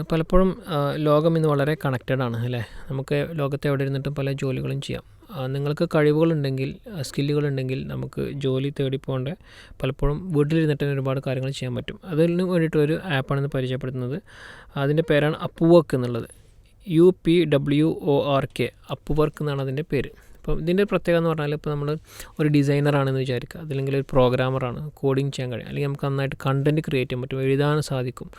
പലപ്പോഴും ലോകം ഇന്ന് വളരെ കണക്റ്റഡ് ആണ് അല്ലേ? നമുക്ക് ലോകത്തെ എവിടെ ഇരുന്നിട്ടും പല ജോലികളും ചെയ്യാം. നിങ്ങൾക്ക് കഴിവുകളുണ്ടെങ്കിൽ സ്കില്ലുകളുണ്ടെങ്കിൽ നമുക്ക് ജോലി തേടി പോകേണ്ട പലപ്പോഴും വീട്ടിലിരുന്നിട്ട് തന്നെ ഒരുപാട് കാര്യങ്ങൾ ചെയ്യാൻ പറ്റും. അതിന് വേണ്ടിയിട്ടൊരു ഒരു ആപ്പാണ് പരിചയപ്പെടുത്തുന്നത്. അതിന്റെ പേരാണ് അപ്പുവർക്ക് എന്നുള്ളത്. U P W O R K Upwork എന്നാണ് അതിന്റെ പേര്. അപ്പം ഇതിന്റെ പ്രത്യേകത എന്ന് പറഞ്ഞാൽ ഇപ്പോൾ നമ്മൾ ഒരു ഡിസൈനർ ആണെന്ന് വിചാരിക്കുക. അതല്ലെങ്കിൽ ഒരു പ്രോഗ്രാമറാണ് കോഡിങ് ചെയ്യാൻ കഴിയും. അല്ലെങ്കിൽ നമുക്ക് നന്നായിട്ട് കണ്ടന്റ് ക്രിയേറ്റ് ചെയ്യാൻ പറ്റും. എഴുതാൻ സാധിക്കും.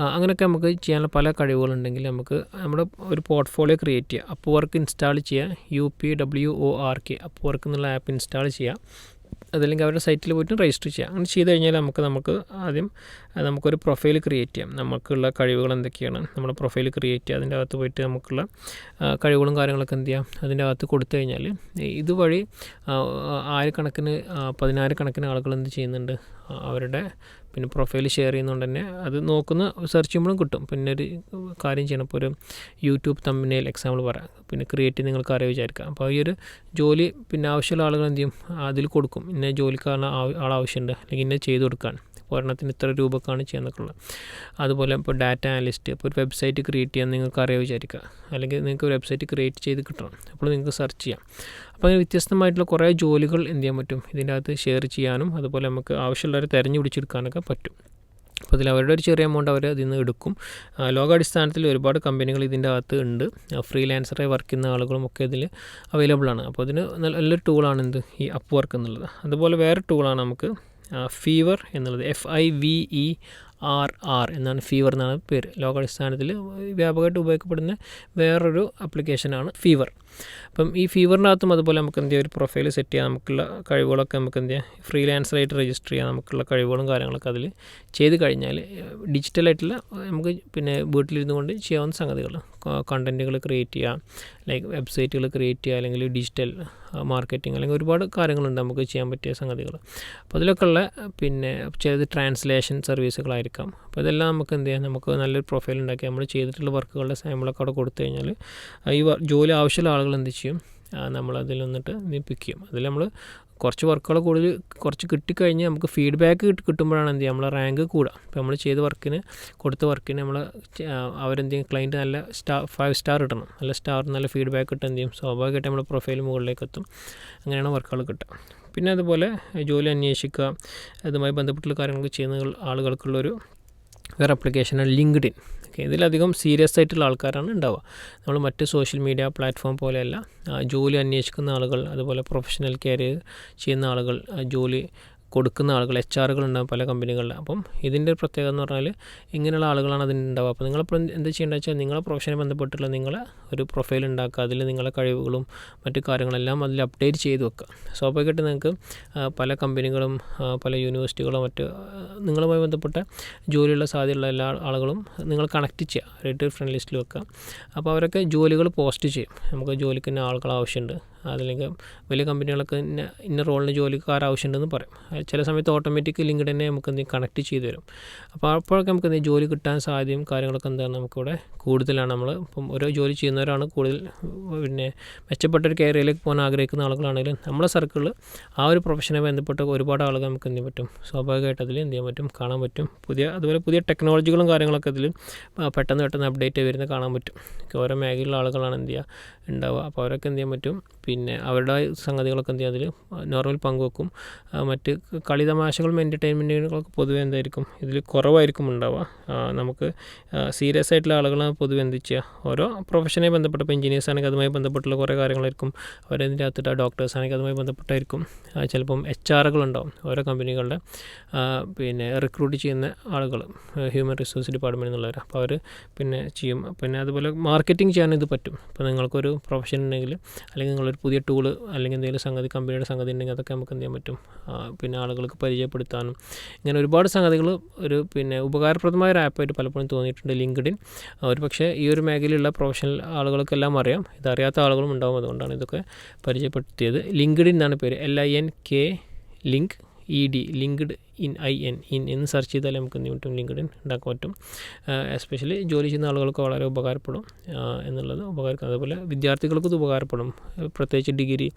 അങ്ങനെയൊക്കെ നമുക്ക് ചെയ്യാനുള്ള പല കഴിവുകളുണ്ടെങ്കിൽ നമുക്ക് നമ്മുടെ ഒരു പോർട്ട്ഫോളിയോ ക്രിയേറ്റ് ചെയ്യുക അപ്പ് വർക്ക് ഇൻസ്റ്റാൾ ചെയ്യുക U P W O R K Upwork എന്നുള്ള ആപ്പ് ഇൻസ്റ്റാൾ ചെയ്യുക അതല്ലെങ്കിൽ അവരുടെ സൈറ്റിൽ പോയിട്ട് രജിസ്റ്റർ ചെയ്യാം. അങ്ങനെ ചെയ്ത് കഴിഞ്ഞാൽ നമുക്ക് നമുക്ക് ആദ്യം നമുക്കൊരു പ്രൊഫൈൽ ക്രിയേറ്റ് ചെയ്യാം. നമുക്കുള്ള കഴിവുകൾ എന്തൊക്കെയാണ്? നമ്മുടെ പ്രൊഫൈൽ ക്രിയേറ്റ് ചെയ്യുക. അതിന്റെ അകത്ത് പോയിട്ട് നമുക്കുള്ള കഴിവുകളും കാര്യങ്ങളൊക്കെ എന്ത് ചെയ്യാം? അതിന്റെ അകത്ത് കൊടുത്തു കഴിഞ്ഞാൽ ഇതുവഴി ആയിരക്കണക്കിന് പതിനായിരക്കണക്കിന് ആളുകൾ എന്ത് ചെയ്യുന്നുണ്ട്? അവരുടെ പിന്നെ പ്രൊഫൈൽ ഷെയർ ചെയ്യുന്നതുകൊണ്ട് തന്നെ അത് നോക്കുന്ന സെർച്ച് ചെയ്യുമ്പോഴും കിട്ടും. പിന്നെ ഒരു കാര്യം ചെയ്യണം. ഇപ്പോൾ ഒരു യൂട്യൂബ് തമ്മിനേൽ എക്സാമ്പിൾ പറയാം. പിന്നെ ക്രിയേറ്റ് നിങ്ങൾക്ക് അറിയാൻ വിചാരിക്കാം. അപ്പോൾ ഈ ഒരു ജോലി പിന്നെ ആവശ്യമുള്ള ആളുകൾ എന്ത് ചെയ്യും? അതിൽ കൊടുക്കും. ഇന്ന ജോലിക്കാരന് ആളാവശ്യമുണ്ട്. അല്ലെങ്കിൽ ഇന്ന ചെയ്ത് കൊടുക്കാൻ. ഒരെണ്ണത്തിന് ഇത്ര രൂപക്കാണ് ചെയ്യാന്നൊക്കെ ഉള്ളത് അതുപോലെ ഇപ്പോൾ ഡാറ്റ അനലിസ്റ്റ് ഇപ്പോൾ ഒരു വെബ്സൈറ്റ് ക്രിയേറ്റ് ചെയ്യാൻ നിങ്ങൾക്ക് അറിയാമോ വിചാരിക്കുക. അല്ലെങ്കിൽ നിങ്ങൾക്ക് വെബ്സൈറ്റ് ക്രിയേറ്റ് ചെയ്ത് കിട്ടണം. അപ്പോൾ നിങ്ങൾക്ക് സെർച്ച് ചെയ്യാം. അപ്പോൾ അങ്ങനെ വ്യത്യസ്തമായിട്ടുള്ള കുറേ ജോലികൾ എന്ത് ചെയ്യാൻ പറ്റും? ഇതിന്റെ അകത്ത് ഷെയർ ചെയ്യാനും അതുപോലെ നമുക്ക് ആവശ്യമുള്ളവരെ തിരഞ്ഞു പിടിച്ചെടുക്കാനൊക്കെ പറ്റും. അപ്പോൾ അതിൽ അവരുടെ ഒരു ചെറിയ എമൗണ്ട് അവർ അതിൽ നിന്ന് എടുക്കും. ലോകാടിസ്ഥാനത്തിൽ ഒരുപാട് കമ്പനികൾ ഇതിന്റെ അകത്ത് ഉണ്ട്. ഫ്രീലാൻസറായി വർക്ക് ചെയ്യുന്ന ആളുകളും ഒക്കെ ഇതിൽ അവൈലബിൾ ആണ്. അപ്പോൾ അതിന് നല്ലൊരു ടൂളാണ് എന്ത്? ഈ അപ്പ് വർക്ക് എന്നുള്ളത്. അതുപോലെ വേറെ ടൂളാണ് നമുക്ക് ഫീവർ എന്നുള്ളത് F I V E R R എന്നാണ് ഫീവർ എന്നാണ് പേര്. ലോകാടിസ്ഥാനത്തിൽ വ്യാപകമായിട്ട് ഉപയോഗിക്കപ്പെടുന്ന വേറൊരു ആപ്ലിക്കേഷനാണ് ഫീവർ അപ്പം ഈ ഫീവറിനകത്തും അതുപോലെ നമുക്ക് എന്ത് ചെയ്യാം? ഒരു പ്രൊഫൈൽ സെറ്റ് ചെയ്യാം. നമുക്കുള്ള കഴിവുകളൊക്കെ നമുക്ക് എന്ത് ചെയ്യാം? ഫ്രീലാൻസറായിട്ട് രജിസ്റ്റർ ചെയ്യാം. നമുക്കുള്ള കഴിവുകളും കാര്യങ്ങളൊക്കെ അതിൽ ചെയ്ത് കഴിഞ്ഞാൽ ഡിജിറ്റലായിട്ടുള്ള നമുക്ക് പിന്നെ വീട്ടിലിരുന്നു കൊണ്ട് ചെയ്യാവുന്ന സംഗതികൾ കണ്ടന്റുകൾ ക്രിയേറ്റ് ചെയ്യുക ലൈക്ക് വെബ്സൈറ്റുകൾ ക്രിയേറ്റ് ചെയ്യുക അല്ലെങ്കിൽ ഡിജിറ്റൽ മാർക്കറ്റിംഗ് അല്ലെങ്കിൽ ഒരുപാട് കാര്യങ്ങളുണ്ട് നമുക്ക് ചെയ്യാൻ പറ്റിയ സംഗതികൾ അപ്പോൾ അതിലൊക്കെ ഉള്ള പിന്നെ ചിലത് ട്രാൻസ്ലേഷൻ സർവീസുകളായിരിക്കാം അപ്പോൾ ഇതെല്ലാം നമുക്ക് എന്ത് ചെയ്യാം? നമുക്ക് നല്ലൊരു പ്രൊഫൈൽ ഉണ്ടാക്കി നമ്മൾ ചെയ്തിട്ടുള്ള വർക്കുകളുടെ സാമ്പിളൊക്കെ അവിടെ കൊടുത്തു കഴിഞ്ഞാൽ ഈ ജോലി ആവശ്യമുള്ള ആളുകൾ എന്ത് ചെയ്യും? നമ്മളതിൽ നിന്നിട്ട് പിക്ക് ചെയ്യും. അതിൽ നമ്മൾ കുറച്ച് വർക്കുകൾ കൂടുതൽ കുറച്ച് കിട്ടിക്കഴിഞ്ഞ് നമുക്ക് ഫീഡ്ബാക്ക് കിട്ടുമ്പോഴാണ് എന്ത് ചെയ്യുക? നമ്മളെ റാങ്ക് കൂടുക. ഇപ്പോൾ നമ്മൾ ചെയ്ത വർക്കിന് കൊടുത്ത വർക്കിന് നമ്മൾ അവരെന്ത് ചെയ്യും ക്ലയന്റ് നല്ല സ്റ്റാർ ഫൈവ് സ്റ്റാർ കിട്ടണം നല്ല സ്റ്റാർ നല്ല ഫീഡ്ബാക്ക് കിട്ടുക എന്ത് ചെയ്യും? സ്വാഭാവികമായിട്ട് നമ്മുടെ പ്രൊഫൈൽ മുകളിലേക്ക് എത്തും. അങ്ങനെയാണ് വർക്കുകൾ കിട്ടുക. പിന്നെ അതുപോലെ ജോലി അന്വേഷിക്കുക. അതുമായി ബന്ധപ്പെട്ടുള്ള കാര്യങ്ങൾ ചെയ്യുന്ന ആളുകൾക്കുള്ളൊരു വേറെ അപ്ലിക്കേഷനാണ് ലിങ്ക്ഡ് ഇൻ ഓക്കെ. ഇതിലധികം സീരിയസ് ആയിട്ടുള്ള ആൾക്കാരാണ് ഉണ്ടാവുക. നമ്മൾ മറ്റ് സോഷ്യൽ മീഡിയ പ്ലാറ്റ്ഫോം പോലെയല്ല ജോലി അന്വേഷിക്കുന്ന ആളുകൾ അതുപോലെ പ്രൊഫഷണൽ കരിയർ ചെയ്യുന്ന ആളുകൾ ജോലി കൊടുക്കുന്ന ആളുകൾ എച്ച് ആറുകൾ ഉണ്ടാകും പല കമ്പനികളിൽ അപ്പം ഇതിന്റെ ഒരു പ്രത്യേകത എന്ന് പറഞ്ഞാൽ ഇങ്ങനെയുള്ള ആളുകളാണ് അതിന് ഉണ്ടാവുക. അപ്പോൾ നിങ്ങളിപ്പോൾ എന്ത് ചെയ്യേണ്ടത് വെച്ചാൽ നിങ്ങളെ പ്രൊഫഷനെ ബന്ധപ്പെട്ടുള്ള നിങ്ങളെ ഒരു പ്രൊഫൈൽ ഉണ്ടാക്കുക. അതിൽ നിങ്ങളെ കഴിവുകളും മറ്റു കാര്യങ്ങളെല്ലാം അതിൽ അപ്ഡേറ്റ് ചെയ്ത് വെക്കുക. സ്വാഭാവികമായിട്ട് നിങ്ങൾക്ക് പല കമ്പനികളും പല യൂണിവേഴ്സിറ്റികളും മറ്റ് നിങ്ങളുമായി ബന്ധപ്പെട്ട ജോലിയുള്ള സാധ്യതയുള്ള എല്ലാ ആളുകളും നിങ്ങൾ കണക്ട് ചെയ്യുക. റേറ്റ് ഫ്രണ്ട് ലിസ്റ്റിൽ വെക്കുക. അപ്പോൾ അവരൊക്കെ ജോലികൾ പോസ്റ്റ് ചെയ്യും. നമുക്ക് ജോലിക്ക് തന്നെ ആളുകൾ ആവശ്യമുണ്ട്. അതല്ലെങ്കിൽ വലിയ കമ്പനികളൊക്കെ ഇന്ന ഇന്ന റോളിന് ജോലിക്കാർ ആവശ്യമുണ്ടെന്ന് പറയും. ചില സമയത്ത് ഓട്ടോമാറ്റിക് ലിങ്ക് തന്നെ നമുക്ക് എന്തെങ്കിലും കണക്ട് ചെയ്ത് തരും അപ്പോൾ അപ്പോഴൊക്കെ നമുക്ക് എന്തെങ്കിലും ജോലി കിട്ടാൻ സാധ്യതയും കാര്യങ്ങളൊക്കെ എന്താണ് നമുക്കിവിടെ കൂടുതലാണ് നമ്മൾ. ഇപ്പം ഓരോ ജോലി ചെയ്യുന്നവരാണ് കൂടുതൽ പിന്നെ മെച്ചപ്പെട്ട ഒരു കയറിയിലേക്ക് പോകാൻ ആഗ്രഹിക്കുന്ന ആളുകളാണെങ്കിലും നമ്മുടെ സർക്കിളിൽ ആ ഒരു പ്രൊഫഷനെ ബന്ധപ്പെട്ട ഒരുപാട് ആളുകൾ നമുക്ക് എന്ത് പറ്റും? സ്വാഭാവികമായിട്ട് അതിൽ എന്ത് ചെയ്യാൻ പറ്റും? കാണാൻ പറ്റും. പുതിയ അതുപോലെ പുതിയ ടെക്നോളജികളും കാര്യങ്ങളൊക്കെ അതിൽ പെട്ടെന്ന് പെട്ടെന്ന് അപ്ഡേറ്റ് വരുന്നത് കാണാൻ പറ്റും. ഓരോ മേഖലയിലുള്ള ആളുകളാണ് എന്ത് ചെയ്യുക ഉണ്ടാവുക. അപ്പോൾ അവരൊക്കെ എന്ത് ചെയ്യാൻ പറ്റും? പിന്നെ അവരുടെ സംഗതികളൊക്കെ എന്ത് ചെയ്യുക അതിൽ നോർമൽ പങ്കുവെക്കും. മറ്റ് കളി തമാശകളും എന്റർടൈൻമെന്റുകളൊക്കെ പൊതുവെ എന്തായിരിക്കും? ഇതിൽ കുറവായിരിക്കും ഉണ്ടാവുക. നമുക്ക് സീരിയസ് ആയിട്ടുള്ള ആളുകളാണ് പൊതുവെ എന്ത് ചെയ്യുക? ഓരോ പ്രൊഫഷനെ ബന്ധപ്പെട്ട ഇപ്പോൾ എഞ്ചിനീയേഴ്സ് ആണെങ്കിൽ അതുമായി ബന്ധപ്പെട്ടുള്ള കുറേ കാര്യങ്ങളായിരിക്കും. അവരതിന്റെ അകത്തിട്ട് ഡോക്ടേഴ്സ് ആണെങ്കിൽ അതുമായി ബന്ധപ്പെട്ടായിരിക്കും. ചിലപ്പം എച്ച് ആറുകളുണ്ടാവും ഓരോ കമ്പനികളുടെ പിന്നെ റിക്രൂട്ട് ചെയ്യുന്ന ആളുകൾ ഹ്യൂമൻ റിസോഴ്സ് ഡിപ്പാർട്ട്മെന്റ് എന്നുള്ളവർ അപ്പോൾ അവർ പിന്നെ ചെയ്യും. പിന്നെ അതുപോലെ മാർക്കറ്റിംഗ് ചെയ്യാൻ ഇത് പറ്റും. ഇപ്പോൾ നിങ്ങൾക്കൊരു പ്രൊഫഷൻ ഉണ്ടെങ്കിൽ അല്ലെങ്കിൽ നിങ്ങളൊരു പുതിയ ടൂൾ അല്ലെങ്കിൽ എന്തെങ്കിലും സംഗതി കമ്പനിയുടെ സംഗതി ഉണ്ടെങ്കിൽ അതൊക്കെ നമുക്ക് എന്ത് ചെയ്യാൻ പറ്റും? പിന്നെ ആളുകൾക്ക് പരിചയപ്പെടുത്താനും ഇങ്ങനെ ഒരുപാട് സംഗതികൾ ഒരു പിന്നെ ഉപകാരപ്രദമായ ഒരു ആപ്പായിട്ട് പലപ്പോഴും തോന്നിയിട്ടുണ്ട് ലിങ്ക്ഡിൻ ഒരു പക്ഷേ ഈ ഒരു മേഖലയിലുള്ള പ്രൊഫഷണൽ ആളുകൾക്കെല്ലാം അറിയാം. ഇതറിയാത്ത ആളുകളും ഉണ്ടാവും അതുകൊണ്ടാണ് ഇതൊക്കെ പരിചയപ്പെടുത്തിയത്. ലിങ്ക്ഡിൻ എന്നാണ് പേര്. L I N K link E D linked in I N in എന്ന് സെർച്ച് ചെയ്താൽ നമുക്ക് എന്ത് പറ്റും ലിങ്ക്ഡിൻ ഉണ്ടാക്കാൻ പറ്റും. എസ്പെഷ്യലി ജോലി ചെയ്യുന്ന ആളുകൾക്ക് വളരെ ഉപകാരപ്പെടും. എന്നുള്ളത് ഉപകാരം അതുപോലെ വിദ്യാർത്ഥികൾക്കും ഇത് ഉപകാരപ്പെടും. പ്രത്യേകിച്ച് ഡിഗ്രി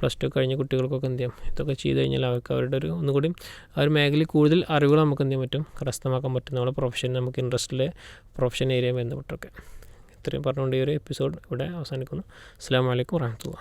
പ്ലസ് ടു കഴിഞ്ഞ കുട്ടികൾക്കൊക്കെ എന്ത് ചെയ്യാം? ഇതൊക്കെ ചെയ്ത് കഴിഞ്ഞാൽ അവർക്ക് അവരുടെ ഒരു ഒന്നുകൂടി ആ ഒരു മേഖലയിൽ കൂടുതൽ അറിവുകൾ നമുക്ക് എന്ത് ചെയ്യാൻ പറ്റും? കരസ്ഥമാക്കാൻ പറ്റും. നമ്മുടെ പ്രൊഫഷൻ നമുക്ക് ഇൻട്രസ്റ്റിലെ പ്രൊഫഷൻ ഏരിയ ബന്ധപ്പെട്ടൊക്കെ. ഇത്രയും പറഞ്ഞുകൊണ്ട് ഈ ഒരു എപ്പിസോഡ് ഇവിടെ അവസാനിക്കുന്നു. അസ്സാം വലൈക്കും വാഹമത്തുള്ള